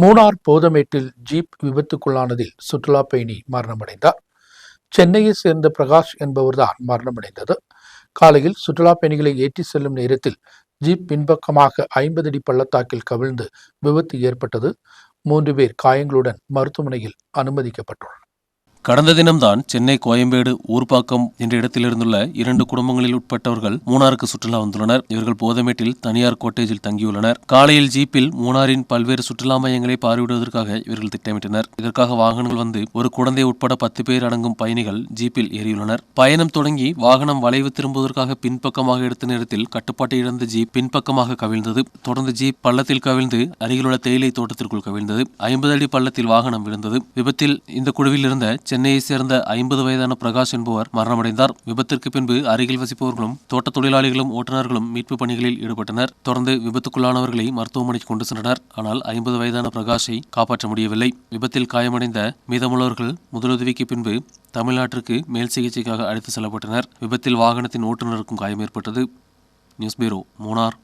Munnar போதமேட்டில் jeep விபத்துக்குள்ளானதில் சுற்றுலா பயணி மரணமடைந்தார். சென்னையை சேர்ந்த பிரகாஷ் என்பவர்தான் மரணமடைந்தது. காலையில் சுற்றுலா பயணிகளை ஏற்றி செல்லும் நேரத்தில் ஜீப் பின்பக்கமாக ஐம்பது அடி பள்ளத்தாக்கில் கவிழ்ந்து விபத்து ஏற்பட்டது. மூன்று பேர் காயங்களுடன் மருத்துவமனையில் அனுமதிக்கப்பட்டுள்ளனர். கடந்த தினம்தான் சென்னை கோயம்பேடு ஊர்ப்பாக்கம் என்ற இடத்திலிருந்துள்ள இரண்டு குடும்பங்களில் உட்பட்டவர்கள் மூணாருக்கு சுற்றுலா வந்துள்ளனர். இவர்கள் போதமேட்டில் தனியார் கோட்டேஜில் தங்கியுள்ளனர். காலையில் ஜீப்பில் மூணாரின் பல்வேறு சுற்றுலா மையங்களை பார்வையிடுவதற்காக இவர்கள் திட்டமிட்டனர். இதற்காக வாகனங்கள் வந்து ஒரு குழந்தை உட்பட பத்து பேர் அடங்கும் பயணிகள் ஜீப்பில் ஏறியுள்ளனர். பயணம் தொடங்கி வாகனம் வளைவு திரும்புவதற்காக பின்பக்கமாக எடுத்த நேரத்தில் கட்டுப்பாட்டை இழந்த ஜீப் பின்பக்கமாக கவிழ்ந்தது. தொடர்ந்து ஜீப் பள்ளத்தில் கவிழ்ந்து அருகிலுள்ள தேயிலை தோட்டத்திற்குள் கவிழ்ந்தது. ஐம்பது அடி பள்ளத்தில் வாகனம் விழுந்தது. விபத்தில் இந்த குழுவில் இருந்த சென்னையை சேர்ந்த ஐம்பது வயதான பிரகாஷ் என்பவர் மரணமடைந்தார். விபத்திற்கு பின்பு அருகில் வசிப்பவர்களும் தோட்ட தொழிலாளிகளும் ஓட்டுநர்களும் மீட்பு பணிகளில் ஈடுபட்டனர். தொடர்ந்து விபத்துக்குள்ளானவர்களை மருத்துவமனைக்கு கொண்டு சென்றனர். ஆனால் ஐம்பது வயதான பிரகாஷை காப்பாற்ற முடியவில்லை. விபத்தில் காயமடைந்த மீதமுள்ளவர்கள் முதலுதவிக்கு பின்பு தமிழ்நாட்டிற்கு மேல் சிகிச்சைக்காக அழைத்து செல்லப்பட்டனர். விபத்தில் வாகனத்தின் ஓட்டுநருக்கும் காயம் ஏற்பட்டது. News bureau Munnar.